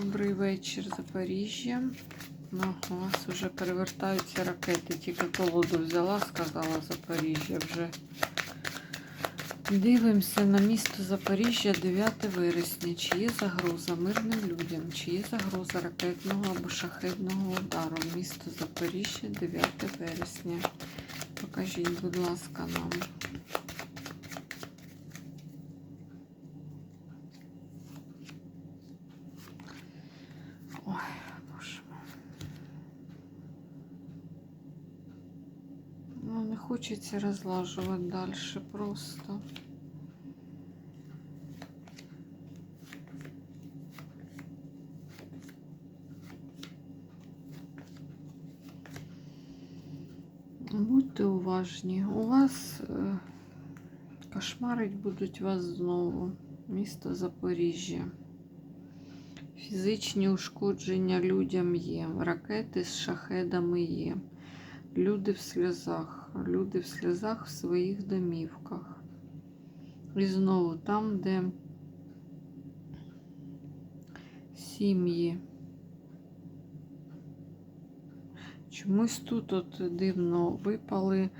Добрий вечір, Запоріжжя. Ну, у вас вже перевертаються ракети. Тільки колоду взяла, сказала Запоріжжя вже. Дивимося на місто Запоріжжя 9 вересня. Чи є загроза мирним людям? Чи є загроза ракетного або шахедного удару? Місто Запоріжжя 9 вересня. Покажіть, будь ласка, нам. Ой, боже мой. Ну, не хочеться розлажувати далі просто. Будьте уважні. У вас е, кошмарить будуть вас знову. Місто Запоріжжя. Фізичні ушкодження людям є. Ракети з шахедами є. Люди в сльозах. Люди в сльозах в своїх домівках. І знову там, де сім'ї. Чомусь тут от дивно випали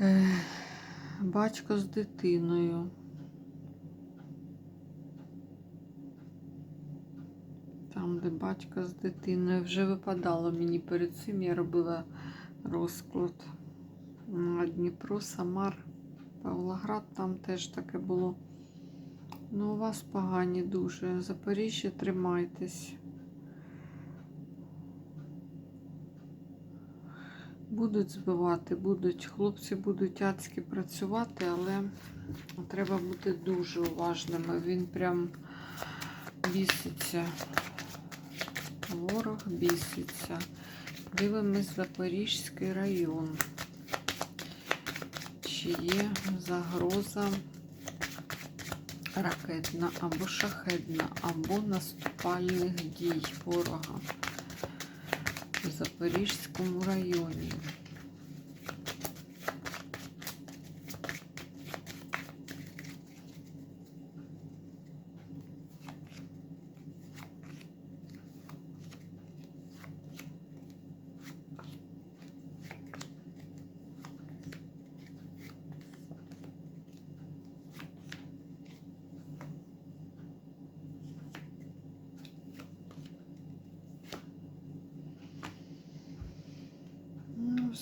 е, батько з дитиною. Там, де батько з дитиною, вже випадало мені перед цим, я робила розклад на Дніпро, Самар, Павлоград, там теж таке було. Ну, у вас погані дуже. Запоріжжя, тримайтесь. Будуть збивати, будуть, хлопці будуть адськи працювати, але треба бути дуже уважними. Він прям біситься. Ворог біситься. Дивимось Запорізький район. Чи є загроза ракетна або шахетна, або наступальних дій ворога в Запорізькому районі?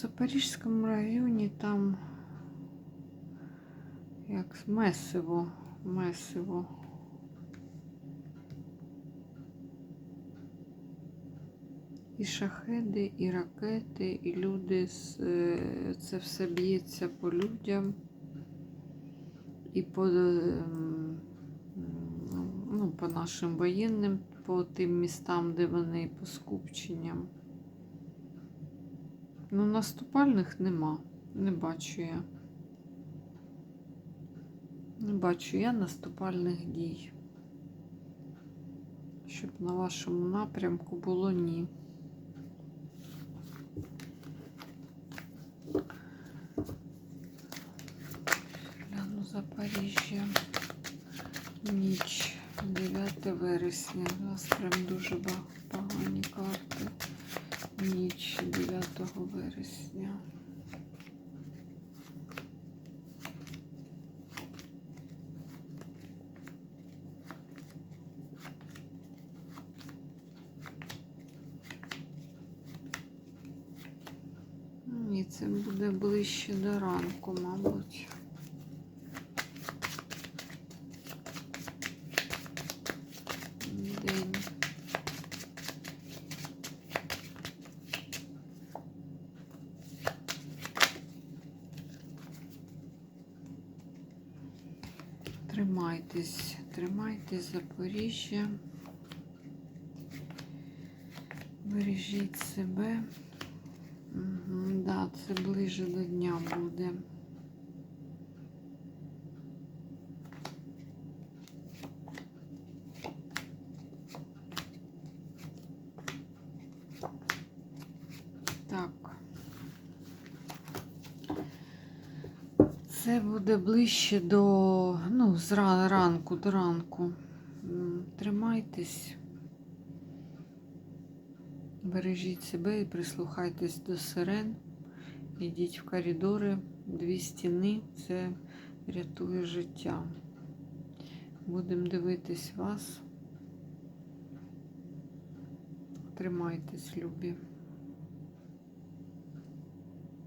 Запорізькому районі там як месиво, месиво. І шахеди, і ракети, і люди, з- е, це все б'ється по людям і по, ем, ну, по нашим воєнним, по тим містам, де вони по скупченням. Ну, наступальних нема. Не бачу я. Не бачу я наступальних дій. Щоб на вашому напрямку було ні. Гляну Запоріжжя. Ніч. 9 вересня. У нас прям дуже погані карти. Ніч 9 вересня. Ні, це буде ближче до ранку, мабуть. Тримайтесь, тримайтесь Запоріжжя. Бережіть себе. Угу, да, це ближе до дня буде. Так. Це буде ближче до, ну, з ра- ранку, до ранку. Тримайтесь, бережіть себе і прислухайтесь до сирен. Йдіть в коридори, дві стіни це рятує життя. Будемо дивитись вас. Тримайтесь, любі.